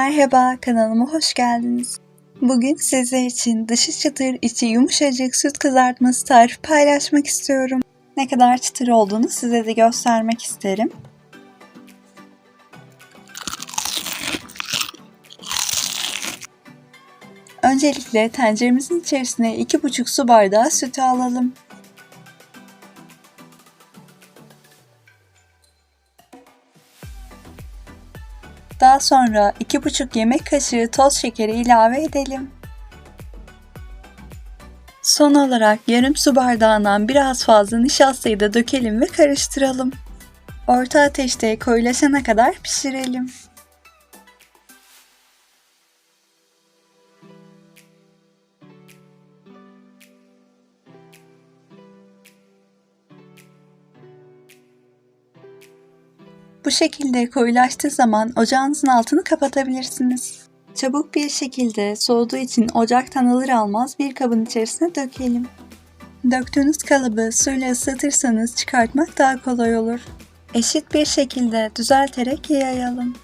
Merhaba, kanalıma hoş geldiniz. Bugün sizler için dışı çıtır, içi yumuşacık süt kızartması tarifi paylaşmak istiyorum. Ne kadar çıtır olduğunu size de göstermek isterim. Öncelikle tenceremizin içerisine 2,5 su bardağı sütü alalım. Daha sonra 2,5 yemek kaşığı toz şekeri ilave edelim. Son olarak yarım su bardağından biraz fazla nişastayı da dökelim ve karıştıralım. Orta ateşte koyulaşana kadar pişirelim. Bu şekilde koyulaştığı zaman ocağınızın altını kapatabilirsiniz. Çabuk bir şekilde soğuduğu için ocaktan alır almaz bir kabın içerisine dökelim. Döktüğünüz kalıbı suyla ısıtırsanız çıkartmak daha kolay olur. Eşit bir şekilde düzelterek yayalım.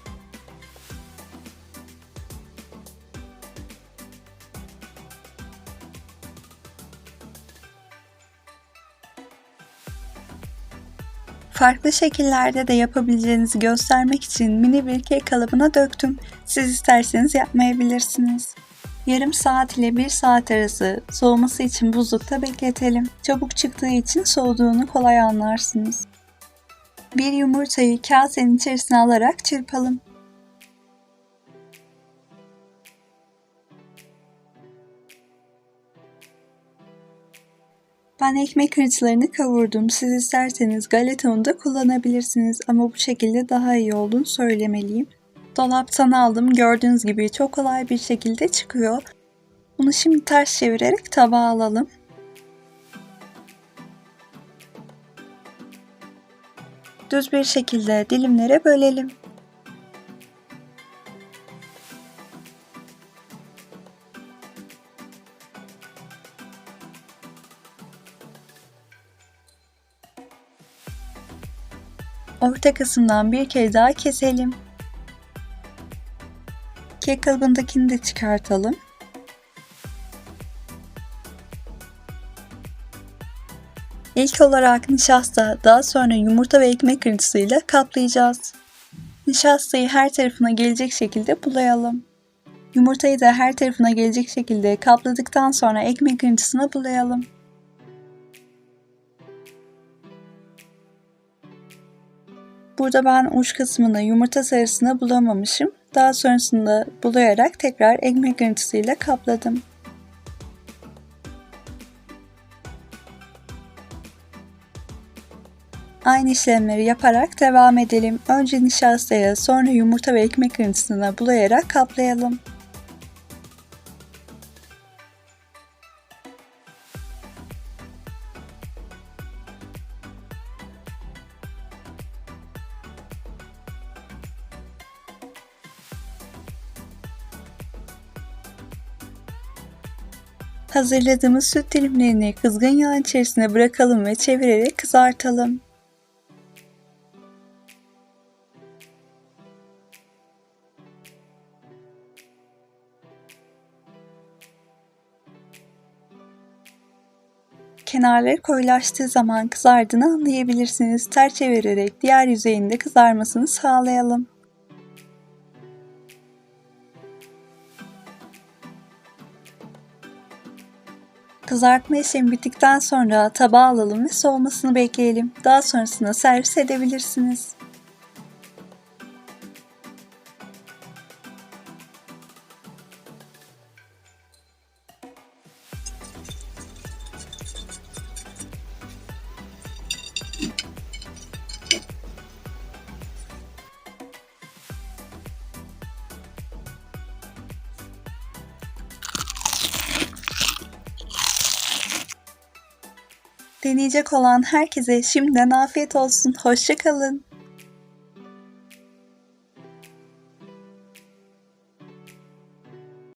Farklı şekillerde de yapabileceğinizi göstermek için mini bir kek kalıbına döktüm. Siz isterseniz yapmayabilirsiniz. Yarım saat ile 1 saat arası soğuması için buzlukta bekletelim. Çabuk çıktığı için soğuduğunu kolay anlarsınız. Bir yumurtayı kasenin içerisine alarak çırpalım. Ben ekmek kırıntılarını kavurdum. Siz isterseniz galeta unu da kullanabilirsiniz ama bu şekilde daha iyi olduğunu söylemeliyim. Dolaptan aldım. Gördüğünüz gibi çok kolay bir şekilde çıkıyor. Bunu şimdi ters çevirerek tabağa alalım. Düz bir şekilde dilimlere bölelim. Orta kısımdan bir kez daha keselim. Kek kalıbındakini de çıkartalım. İlk olarak nişasta, daha sonra yumurta ve ekmek kırıntısıyla kaplayacağız. Nişastayı her tarafına gelecek şekilde bulayalım. Yumurtayı da her tarafına gelecek şekilde kapladıktan sonra ekmek kırıntısına bulayalım. Burada ben uç kısmını yumurta sarısına bulamamışım. Daha sonrasında bulayarak tekrar ekmek görüntüsüyle kapladım. Aynı işlemleri yaparak devam edelim. Önce nişastaya, sonra yumurta ve ekmek kırıntısına bulayarak kaplayalım. Hazırladığımız süt dilimlerini kızgın yağ içerisine bırakalım ve çevirerek kızartalım. Kenarları koyulaştığı zaman kızardığını anlayabilirsiniz. Ters çevirerek diğer yüzeyinde kızarmasını sağlayalım. Kızartma işlemi bittikten sonra tabağa alalım ve soğumasını bekleyelim. Daha sonrasında servis edebilirsiniz. Deneyecek olan herkese şimdiden afiyet olsun. Hoşçakalın.